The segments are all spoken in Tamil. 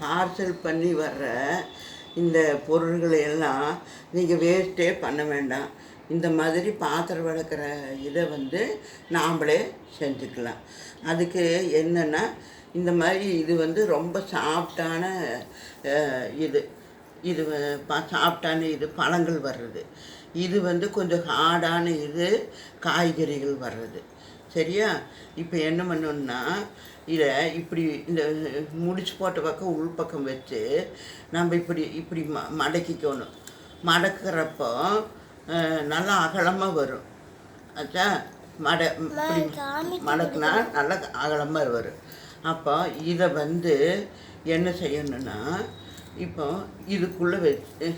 பார்சல் பண்ணி வர்ற இந்த பொருள்களை எல்லாம் நீங்கள் வேஸ்ட்டே பண்ண வேண்டாம். இந்த மாதிரி பாத்திரம் விளக்குற இதை வந்து நாம்ளே செஞ்சுக்கலாம். அதுக்கு என்னென்னா இந்த மாதிரி இது வந்து ரொம்ப சாஃப்டான இது. இது ப- சாஃப்டான இது பழங்கள் வர்றது. இது வந்து கொஞ்சம் ஹார்டான இது காய்கறிகள் வர்றது. சரியா? இப்போ என்ன பண்ணணும்னா இதை இப்படி இந்த முடிச்சு போட்ட பக்கம் உள் பக்கம் வச்சு நம்ம இப்படி இப்படி ம மடக்கிக்கணும். மடக்கிறப்போ நல்லா அகலமாக வரும். ஆச்சா மட இப்படி மடக்குனா நல்லா அகலமாக வரும். அப்போ இதை வந்து என்ன செய்யணும்னா இப்போ இதுக்குள்ளே வச்சு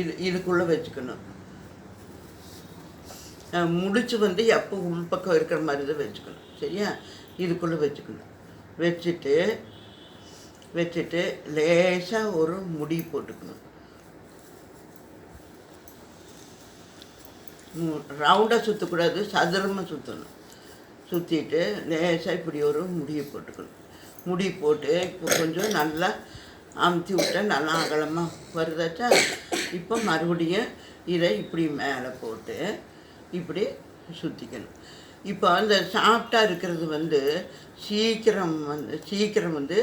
இது இதுக்குள்ளே வச்சுக்கணும். முடிச்சு வந்து எப்போ உள்பக்கம் இருக்கிற மாதிரி தான் வச்சுக்கணும். சரியா? இதுக்குள்ளே வச்சுக்கணும். வச்சுட்டு வச்சுட்டு லேசாக ஒரு முடி போட்டுக்கணும். ரவுண்டாக சுற்றக்கூடாது சதுரமாக சுற்றணும் சுற்றிட்டு லேசாக இப்படி ஒரு முடியை போட்டுக்கணும். முடி போட்டு இப்போ கொஞ்சம் நல்லா அமுத்தி விட்டா நல்லா அகலமாக வருதாச்சா? இப்போ மறுபடியும் இதை இப்படி மேலே போட்டு இப்படி சுற்றிக்கணும் இப்போ அந்த சாஃப்டாக இருக்கிறது வந்து சீக்கிரம் வந்து சீக்கிரம் வந்து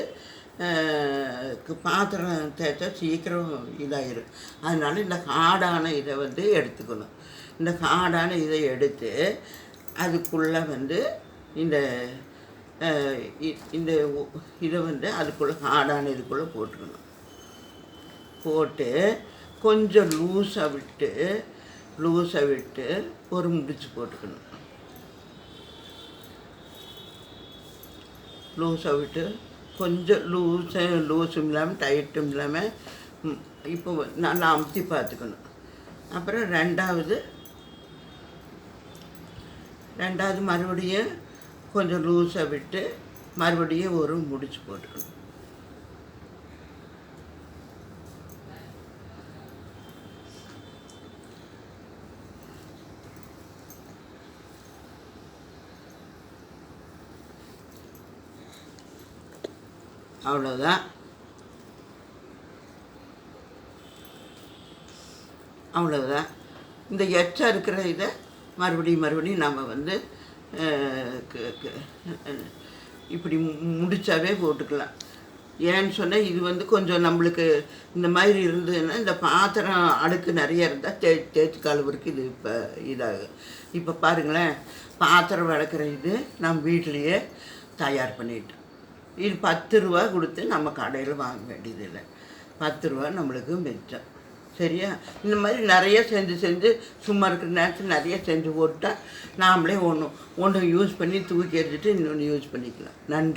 பாத்திரம் தேய்ச்சா சீக்கிரம் இதாகிடும் அதனால் இந்த ஹார்டான இதை வந்து எடுத்துக்கணும். இந்த ஹார்டான இதை எடுத்து அதுக்குள்ளே வந்து இந்த இந்த இதை வந்து அதுக்குள்ளே ஹார்டான இதுக்குள்ளே போட்டுக்கணும். போட்டு கொஞ்சம் லூஸாக விட்டு லூஸை விட்டு ஒரு முடிச்சு போட்டுக்கணும். லூஸை விட்டு கொஞ்சம் லூஸு லூஸும் இல்லாமல் டைட்டும் இல்லாமல் இப்போ நல்லா அமுத்தி பார்த்துக்கணும். அப்புறம் ரெண்டாவது ரெண்டாவது மறுபடியும் கொஞ்சம் லூஸை விட்டு மறுபடியும் ஒரு முடிச்சு போட்டுக்கணும். அவ்வளோதான் அவ்வளோதான் இந்த எச்சா இருக்கிற இதை மறுபடியும் மறுபடியும் நாம் வந்து க- க- இப்படி மு- முடிச்சாவே போட்டுக்கலாம். ஏன்னு சொன்னால் இது வந்து கொஞ்சம் நம்மளுக்கு இந்த மாதிரி இருந்ததுன்னா இந்த பாத்திரம் அழுக்கு நிறைய இருந்தால் தே தேய்ச்சி கழுவுறதுக்கு இது இப்போ இதாகும் இப்போ பாருங்களேன் பாத்திரம் விளக்குற இது நம்ம வீட்டிலையே தயார் பண்ணிட்டோம் இது பத்து ரூபா கொடுத்து நம்ம கடையில் வாங்க வேண்டியதில்லை. பத்து ரூபா நம்மளுக்கு மிச்சம். சரியா? இந்த மாதிரி நிறைய செஞ்சு செஞ்சு சும்மா இருக்கிற நேரத்தில் நிறைய செஞ்சு போட்டால் நாமளே ஒன்று ஒன்று யூஸ் பண்ணி தூக்கி எறிஞ்சிட்டு இன்னொன்று யூஸ் பண்ணிக்கலாம். நன்றி.